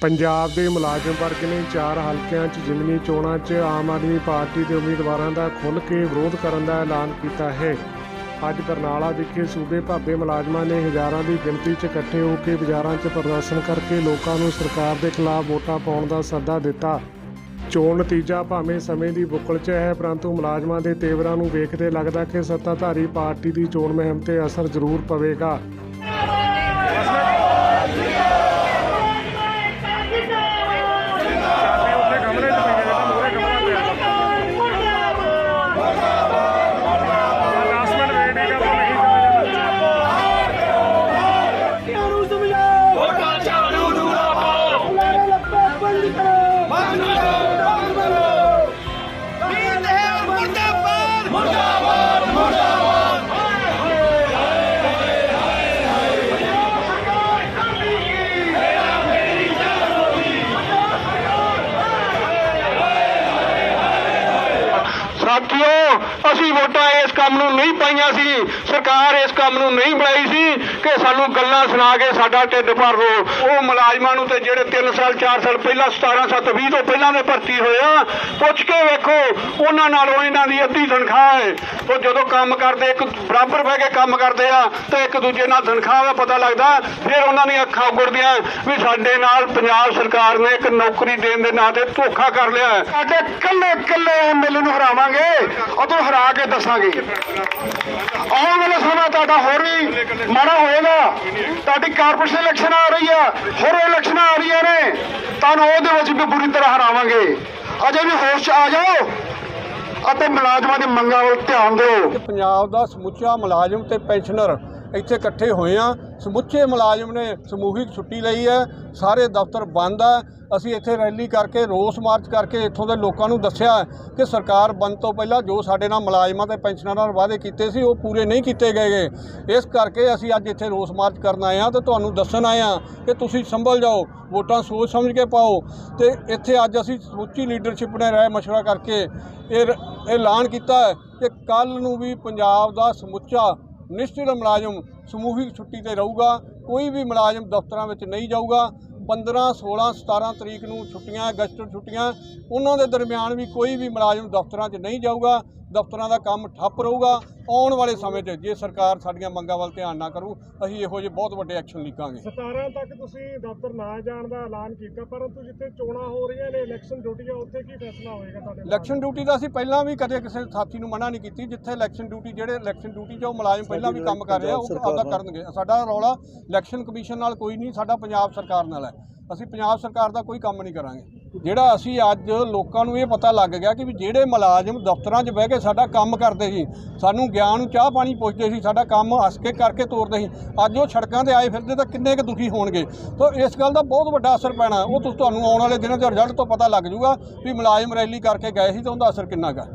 ਪੰਜਾਬ ਦੇ ਮੁਲਾਜ਼ਮ ਵਰਗ ਨੇ ਚਾਰ ਹਲਕਿਆਂ 'ਚ ਜ਼ਿਮਨੀ ਚੋਣਾਂ 'ਚ ਆਮ ਆਦਮੀ ਪਾਰਟੀ ਦੇ ਉਮੀਦਵਾਰਾਂ ਦਾ ਖੁੱਲ੍ਹ ਕੇ ਵਿਰੋਧ ਕਰਨ ਦਾ ਐਲਾਨ ਕੀਤਾ ਹੈ। ਅੱਜ ਬਰਨਾਲਾ ਵਿਖੇ ਸੂਬੇ ਭਾਬੇ ਮੁਲਾਜ਼ਮਾਂ ਨੇ ਹਜ਼ਾਰਾਂ ਦੀ ਗਿਣਤੀ 'ਚ ਇਕੱਠੇ ਹੋ ਕੇ ਬਾਜ਼ਾਰਾਂ 'ਚ ਪ੍ਰਦਰਸ਼ਨ ਕਰਕੇ ਲੋਕਾਂ ਨੂੰ ਸਰਕਾਰ ਦੇ ਖਿਲਾਫ ਵੋਟਾਂ ਪਾਉਣ ਦਾ ਸੱਦਾ ਦਿੱਤਾ। ਚੋਣ ਨਤੀਜਾ ਭਾਵੇਂ ਸਮੇਂ ਦੀ ਬੁੱਕਲ 'ਚ ਹੈ, ਪਰੰਤੂ ਮੁਲਾਜ਼ਮਾਂ ਦੇ ਤੇਵਰਾਂ ਨੂੰ ਵੇਖਦੇ ਲੱਗਦਾ ਕਿ ਸੱਤਾਧਾਰੀ ਪਾਰਟੀ ਦੀ ਚੋਣ ਮੁਹਿੰਮ ਤੇ ਅਸਰ ਜ਼ਰੂਰ ਪਵੇਗਾ। ਸਾਥੀਓ ਅਸੀਂ ਵੋਟਾਂ ਇਸ ਕੰਮ ਨੂੰ ਨਹੀਂ ਪਾਈਆਂ ਸੀ, ਸਰਕਾਰ ਇਸ ਕੰਮ ਨੂੰ ਨਹੀਂ ਬਣਾਈ ਸੀ। ਕਿ ਸਾਨੂੰ ਗੱਲਾਂ ਸੁਣਾ ਕੇ ਸਾਡਾ ਢਿੱਡ ਭਰ ਲੋ ਉਹ ਮੁਲਾਜ਼ਮਾਂ ਨੂੰ ਤੇ ਜਿਹੜੇ 3 ਸਾਲ 4 ਸਾਲ ਪਹਿਲਾਂ 17 7 20 ਤੋਂ ਪਹਿਲਾਂ ਦੇ ਭਰਤੀ ਹੋਏ ਆ, ਪੁੱਛ ਕੇ ਵੇਖੋ, ਉਹਨਾਂ ਨਾਲੋਂ ਇਹਨਾਂ ਦੀ ਅੱਧੀ ਤਨਖਾਹ ਹੈ। ਉਹ ਜਦੋਂ ਕੰਮ ਕਰਦੇ, ਇੱਕ ਬਰਾਬਰ ਬਹਿ ਕੇ ਕੰਮ ਕਰਦੇ ਆ, ਤੇ ਇੱਕ ਦੂਜੇ ਨਾਲ ਤਨਖਾਹ ਦਾ ਪਤਾ ਲੱਗਦਾ, ਫਿਰ ਉਹਨਾਂ ਦੀਆਂ ਅੱਖਾਂ ਉਗੜਦੀਆਂ ਵੀ ਸਾਡੇ ਨਾਲ ਪੰਜਾਬ ਸਰਕਾਰ ਨੇ ਇੱਕ ਨੌਕਰੀ ਦੇਣ ਦੇ ਨਾਂ ਤੇ ਧੋਖਾ ਕਰ ਲਿਆ ਹੈ। ਸਾਡੇ ਕੱਲੇ ਕੱਲੇ ਐਮਐਲਏ ਨੂੰ ਹਰਾਵਾਂਗੇ ਉਦੋਂ ਹਰਾ ਕੇ ਦੱਸਾਂਗੇ। ਆਉਣ ਵਾਲਾ ਸਮਾਂ ਤੁਹਾਡਾ ਹੋਰ ਵੀ ਮਾੜਾ ਹੋਏਗਾ। ਤੁਹਾਡੀ ਕਾਰਪੋਰੇਸ਼ਨ ਇਲੈਕਸ਼ਨ ਆ ਰਹੀ ਆ। ਹੋਰ ਇਲੈਕਸ਼ਨਾਂ ਆ ਰਹੀਆਂ ਨੇ। ਤੁਹਾਨੂੰ ਉਹਦੇ ਵਿੱਚ ਵੀ ਬੁਰੀ ਤਰ੍ਹਾਂ ਹਰਾਵਾਂਗੇ। ਅਜੇ ਵੀ ਹੋਸ਼ 'ਚ ਆ ਜਾਓ ਅਤੇ ਮੁਲਾਜ਼ਮਾਂ ਦੀ ਮੰਗਾਂ ਵੱਲ ਧਿਆਨ ਦਿਓ। ਪੰਜਾਬ ਦਾ ਸਮੁੱਚਾ ਮੁਲਾਜ਼ਮ ਤੇ ਪੈਨਸ਼ਨਰ ਇੱਥੇ ਇਕੱਠੇ ਹੋਏ ਆ ਸਮੁੱਚੇ ਮੁਲਾਜ਼ਮ ਨੇ ਸਮੂਹਿਕ ਛੁੱਟੀ ਲਈ ਹੈ। ਸਾਰੇ ਦਫ਼ਤਰ ਬੰਦ ਆ ਅਸੀਂ ਇੱਥੇ ਰੈਲੀ ਕਰਕੇ, ਰੋਸ ਮਾਰਚ ਕਰਕੇ ਇੱਥੋਂ ਦੇ ਲੋਕਾਂ ਨੂੰ ਦੱਸਿਆ ਕਿ ਸਰਕਾਰ ਬੰਦ ਤੋਂ ਪਹਿਲਾਂ ਜੋ ਸਾਡੇ ਨਾਲ ਮੁਲਾਜ਼ਮਾਂ ਤੇ ਪੈਨਸ਼ਨਰਾਂ ਨਾਲ ਵਾਅਦੇ ਕੀਤੇ ਸੀ, ਉਹ ਪੂਰੇ ਨਹੀਂ ਕੀਤੇ ਗਏ ਗੇ। ਇਸ ਕਰਕੇ ਅਸੀਂ ਅੱਜ ਇੱਥੇ ਰੋਸ ਮਾਰਚ ਕਰਨ ਆਏ ਆ ਤੇ ਤੁਹਾਨੂੰ ਦੱਸਣ ਆਏ ਆ ਕਿ ਤੁਸੀਂ ਸੰਭਲ ਜਾਓ, ਵੋਟਾਂ ਸੋਚ ਸਮਝ ਕੇ ਪਾਓ ਤੇ ਇੱਥੇ ਅੱਜ ਅਸੀਂ ਸਮੁੱਚੀ ਲੀਡਰਸ਼ਿਪ ਨੇ ਰਾਏ ਮਸ਼ਵਰਾ ਕਰਕੇ ਇਹ ਰ- ਇਹ ਐਲਾਨ ਕੀਤਾ ਕਿ ਕੱਲ ਨੂੰ ਵੀ ਪੰਜਾਬ ਦਾ ਸਮੁੱਚਾ ਨਿਸ਼ਚਿਤ ਮੁਲਾਜ਼ਮ ਸਮੂਹਿਕ ਛੁੱਟੀ ਤੇ ਰਹੂਗਾ, ਕੋਈ ਵੀ ਮੁਲਾਜ਼ਮ ਦਫ਼ਤਰਾਂ ਵਿੱਚ ਨਹੀਂ ਜਾਊਗਾ। 15 16 17 ਤਰੀਕ ਨੂੰ ਛੁੱਟੀਆਂ, ਅਗਸਤ ਛੁੱਟੀਆਂ, ਉਹਨਾਂ ਦੇ ਦਰਮਿਆਨ ਵੀ ਕੋਈ ਵੀ ਮੁਲਾਜ਼ਮ ਦਫ਼ਤਰਾਂ 'ਚ ਨਹੀਂ ਜਾਊਗਾ। ਦਫ਼ਤਰਾਂ ਦਾ ਕੰਮ ਠੱਪ ਰਹੂਗਾ ਆਉਣ ਵਾਲੇ ਸਮੇਂ 'ਚ ਜੇ ਸਰਕਾਰ ਸਾਡੀਆਂ ਮੰਗਾਂ ਵੱਲ ਧਿਆਨ ਨਾ ਕਰੂ ਅਸੀਂ ਇਹੋ ਜਿਹੇ ਬਹੁਤ ਵੱਡੇ ਐਕਸ਼ਨ ਲਿਖਾਂਗੇ 17 ਤੱਕ ਤੁਸੀਂ ਦਫ਼ਤਰ ਨਾ ਜਾਣ ਦਾ ਐਲਾਨ ਕੀਤਾ ਪਰੰਤੂ ਜਿੱਥੇ ਚੋਣਾਂ ਹੋ ਰਹੀਆਂ ਨੇ ਇਲੈਕਸ਼ਨ ਡਿਊਟੀ ਆ ਉੱਥੇ ਕੀ ਫੈਸਲਾ ਹੋਏਗਾ ਤੁਹਾਡੇ? ਇਲੈਕਸ਼ਨ ਡਿਊਟੀ ਦਾ ਅਸੀਂ ਪਹਿਲਾਂ ਵੀ ਕਦੇ ਕਿਸੇ ਸਾਥੀ ਨੂੰ ਮਨਾ ਨਹੀਂ ਕੀਤੀ ਜਿੱਥੇ ਇਲੈਕਸ਼ਨ ਡਿਊਟੀ ਜਿਹੜੇ ਇਲੈਕਸ਼ਨ ਡਿਊਟੀ 'ਚ ਉਹ ਮੁਲਾਜ਼ਮ ਪਹਿਲਾਂ ਵੀ ਕੰਮ ਕਰ ਰਹੇ ਆ ਉਹ ਆਪਦਾ ਕਰਨਗੇ। ਸਾਡਾ ਰੌਲਾ ਇਲੈਕਸ਼ਨ ਕਮਿਸ਼ਨ ਨਾਲ ਕੋਈ ਨਹੀਂ ਸਾਡਾ ਪੰਜਾਬ ਸਰਕਾਰ ਨਾਲ ਹੈ। ਅਸੀਂ ਪੰਜਾਬ ਸਰਕਾਰ ਦਾ ਕੋਈ ਕੰਮ ਨਹੀਂ ਕਰਾਂਗੇ। ਜਿਹੜਾ ਅਸੀਂ ਅੱਜ ਲੋਕਾਂ ਨੂੰ ਇਹ ਪਤਾ ਲੱਗ ਗਿਆ ਕਿ ਵੀ ਜਿਹੜੇ ਮੁਲਾਜ਼ਮ ਦਫ਼ਤਰਾਂ 'ਚ ਬਹਿ ਕੇ ਸਾਡਾ ਕੰਮ ਕਰਦੇ ਸੀ, ਸਾਨੂੰ ਗਿਆਨ ਨੂੰ ਚਾਹ ਪਾਣੀ ਪੁੱਛਦੇ ਸੀ, ਸਾਡਾ ਕੰਮ ਹੱਸ ਕੇ ਕਰਕੇ ਤੋਰਦੇ ਸੀ, ਅੱਜ ਉਹ ਸੜਕਾਂ ਤੇ ਆਏ ਫਿਰਦੇ ਤਾਂ ਕਿੰਨੇ ਕੁ ਦੁਖੀ ਹੋਣਗੇ। ਤਾਂ ਇਸ ਗੱਲ ਦਾ ਬਹੁਤ ਵੱਡਾ ਅਸਰ ਪੈਣਾ। ਉਹ ਤੁਸ- ਤੁਹਾਨੂੰ ਆਉਣ ਵਾਲੇ ਦਿਨਾਂ ਦੇ ਰਿਜ਼ਲਟ ਤੋਂ ਪਤਾ ਲੱਗ ਜਾਊਗਾ ਵੀ ਮੁਲਾਜ਼ਮ ਰੈਲੀ ਕਰਕੇ ਗਏ ਸੀ ਤਾਂ ਉਹਦਾ ਅਸਰ ਕਿੰਨਾ ਗਾ